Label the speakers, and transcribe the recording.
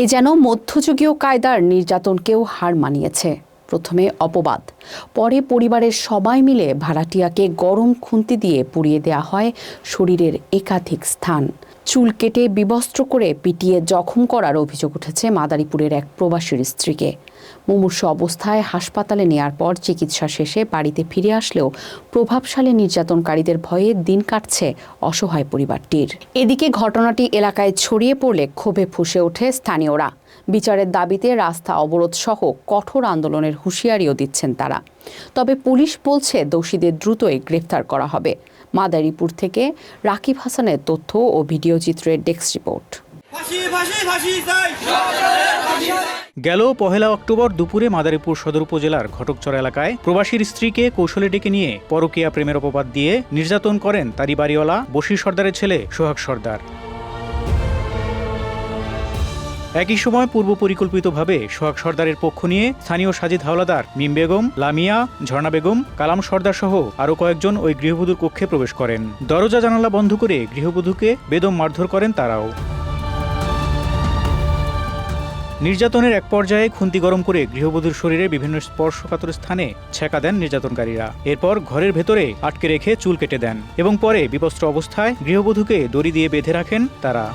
Speaker 1: এ যেন মধ্যযুগীয় কায়দার নির্যাতনকেও হার মানিয়েছে। প্রথমে অপবাদ, পরে পরিবারের সবাই মিলে ভাড়াটিয়াকে গরম খুন্তি দিয়ে পুড়িয়ে দেয়া হয় শরীরের একাধিক স্থান। চুল কেটে বিবস্ত্র করে পিটিয়ে জখম করার অভিযোগ উঠেছে মাদারীপুরের এক প্রবাসীর স্ত্রীকে। মুমূর্ষ অবস্থায় হাসপাতালে নেয়ার পর চিকিৎসা শেষে বাড়িতে ফিরে আসলেও প্রভাবশালী নির্যাতনকারীদের ভয়ে দিন কাটছে অসহায় পরিবারটির। এদিকে ঘটনাটি এলাকায় ছড়িয়ে পড়লে ক্ষোভে ফুসে ওঠে স্থানীয়রা। বিচারের দাবিতে রাস্তা অবরোধ সহ কঠোর আন্দোলনের হুঁশিয়ারিও দিচ্ছেন তারা। তবে পুলিশ বলছে দোষীদের দ্রুতই গ্রেফতার করা হবে। মাদারীপুর থেকে রাকিব হাসানের তথ্য ও ভিডিও চিত্রের ডেস্ক রিপোর্ট।
Speaker 2: গেল পহেলা অক্টোবর দুপুরে মাদারীপুর সদর উপজেলার ঘটকচর এলাকায় প্রবাসীর স্ত্রীকে কৌশলে ডেকে নিয়ে পরকীয়া প্রেমের অপবাদ দিয়ে নির্যাতন করেন তারই বাড়িওয়ালা বশির সর্দারের ছেলে সোহাগ সর্দার। একই সময় পূর্ব পরিকল্পিতভাবে সোহাগ সর্দারের পক্ষ নিয়ে স্থানীয় সাজিদ হাওলাদার, মিম বেগম, লামিয়া, ঝর্ণা বেগম, কালাম সর্দার সহ আরও কয়েকজন ওই গৃহবধূর কক্ষে প্রবেশ করেন। দরজা জানালা বন্ধ করে গৃহবধূকে বেদম মারধর করেন তারাও। নির্যাতনের এক পর্যায়ে খুন্তি গরম করে গৃহবধূর শরীরে বিভিন্ন স্পর্শকাতর স্থানে ছেঁকা দেন নির্যাতনকারীরা। এরপর ঘরের ভেতরে আটকে রেখে চুল কেটে দেন এবং পরে বিবস্ত্র অবস্থায় গৃহবধূকে দড়ি দিয়ে বেঁধে রাখেন তারা।